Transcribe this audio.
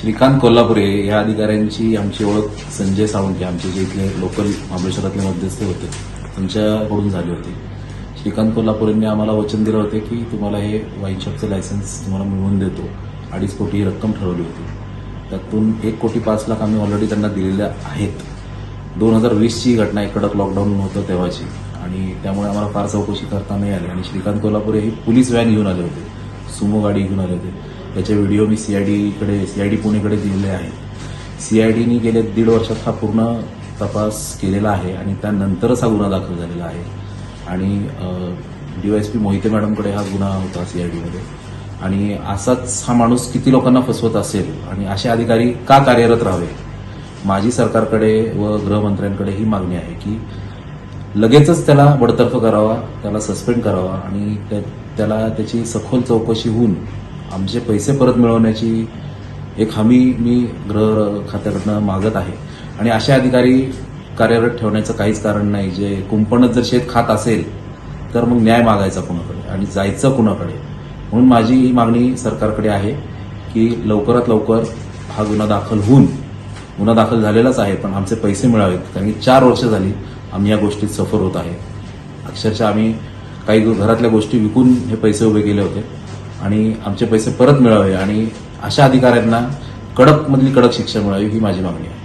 श्रीकांत कोल्हापुरे या अधिकाऱ्यांची आमची ओळख संजय सावंत आमचे जे इथले लोकल महाबळेश्वरातले मध्यस्थ होते त्यांच्याकडून झाले होते. श्रीकांत कोल्हापुरेंनी आम्हाला वचन दिलं होतं की तुम्हाला हे वाईन शॉपचं लायसन्स तुम्हाला मिळवून देतो. अडीच कोटी ही रक्कम ठरवली होती. त्यातून एक कोटी पाच लाख आम्ही ऑलरेडी त्यांना दिलेल्या आहेत. दोन हजार वीसची घटना एक कडक लॉकडाऊन होतं तेव्हाची. आणि त्यामुळे आम्हाला फार चौकशी करता नाही आली. आणि श्रीकांत कोल्हापुरे हे पोलीस व्हॅन घेऊन आले होते. सुमो गाडी घेऊन आले होते. त्याचे व्हिडिओ मी सीआयडीकडे सीआयडी पुणेकडे दिलेले आहेत. डीने गेले दीड वर्षात हा पूर्ण तपास केलेला आहे आणि त्यानंतरच हा गुन्हा दाखल झालेला आहे. आणि डीवायएसपी मोहिते मॅडमकडे हा गुन्हा होता सीआयडीमध्ये आणि असाच हा माणूस किती लोकांना फसवत असेल आणि असे अधिकारी का कार्यरत राहावे? माझी सरकारकडे व गृहमंत्र्यांकडे ही मागणी आहे की लगेचच त्याला बडतर्फ करावा त्याला सस्पेंड करावा आणि त्या- त्याला त्याची सखोल चौकशी होऊन आमचे पैसे परत मिळवण्याची एक हमी मी गृह खात्याकडनं मागत आहे. आणि असे अधिकारी कार्यरत ठेवण्याचं काहीच कारण नाही. जे कुंपणच जर शेत खात असेल तर मग न्याय मागायचा कुणाकडे? आणि जायचं कुणाकडे? म्हणून माझी ही मागणी सरकारकडे आहे की लवकरात लवकर हा गुन्हा दाखल होऊन गुन्हा दाखल झालेलाच आहे पण आमचे पैसे मिळावेत. कारण की चार वर्ष झाली आम्ही या गोष्टीत सफर होत आहे. अक्षरशः आम्ही काही घरातल्या गोष्टी विकून हे पैसे उभे केले होते. आणि आमचे पैसे परत मिळावे आणि अशा अधिकाऱ्यांना कडक मधली कडक शिक्षा मिळावी ही माझी मागणी आहे.